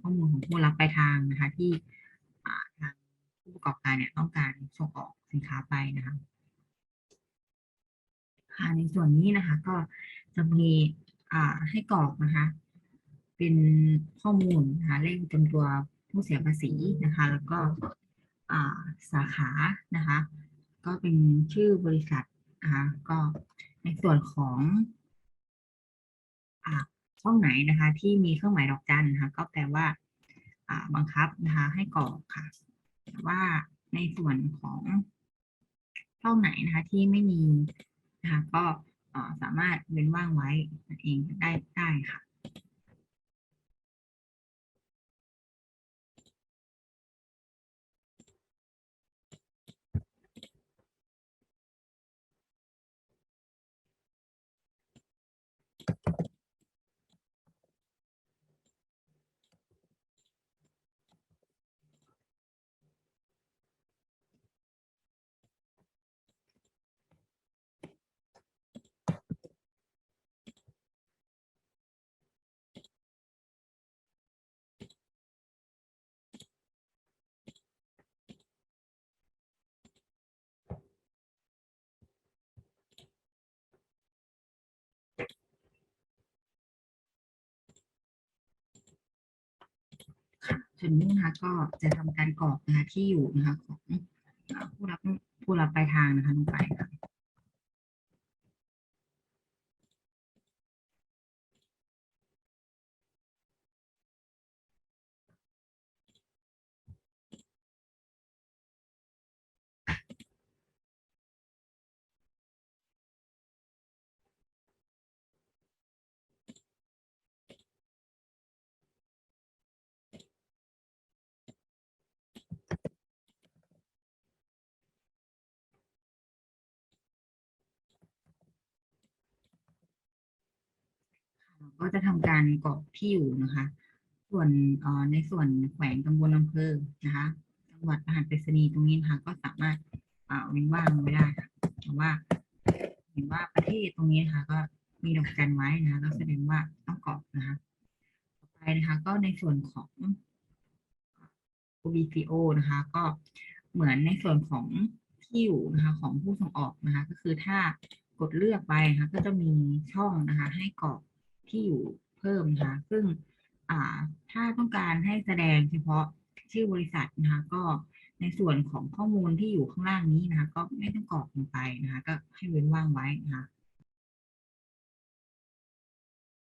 ข้อมูลของผู้รับปลายทางนะคะ ที่ทางผู้ประกอบการเนี่ยต้องการส่งออกสินค้าไปนะคะค่ะในส่วนนี้นะคะก็จะมีให้กรอกนะคะ เป็นข้อมูลนะคะเลขจำตัวผู้เสียภาษีนะคะ แล้วก็สาขานะคะ ก็เป็นชื่อบริษัทนะคะก็ในส่วนของ ช่องไหนนะคะ ที่มีเครื่องหมายดอกจันนะคะ ก็แปลว่าบังคับนะคะให้กรอกค่ะแต่ว่าในส่วนของช่องไหนนะคะที่ไม่มีนะคะก็สามารถเว้นว่างไว้เองได้ได้ค่ะ ค่ะ ส่วนนี้นะคะก็จะทำการกรอกนะคะที่อยู่นะคะของผู้รับผู้รับปลายทางนะคะลงไปค่ะ ก็จะทำการกรอกที่อยู่นะคะ ส่วนออในส่วนแขวงตำบลอำเภอนะคะจังหวัดรหัสไปรษณีย์ตรงนี้นะคะ ก็สามารถเอ่อเว้นว่างไว้ได้ค่ะแต่ว่าเห็นว่าประเทศตรงนี้นะคะก็มีดอกจันไว้นะคะก็แสดงว่าต้องกรอกนะคะ ต่อไปนะคะ ก็ในส่วนของ OBCO นะคะ ก็เหมือนในส่วนของที่อยู่นะคะของผู้ส่งออกนะคะ ก็คือถ้ากดเลือกไปนะคะก็จะมีช่องนะคะ ให้กรอก ที่อยู่เพิ่มนะคะซึ่งถ้าต้องการให้แสดงเฉพาะชื่อบริษัทนะคะก็ในส่วนของข้อมูลที่อยู่ข้างล่างนี้นะคะ ก็ไม่ต้องกรอกลงไปนะคะ ก็ให้เว้นว่างไว้นะคะ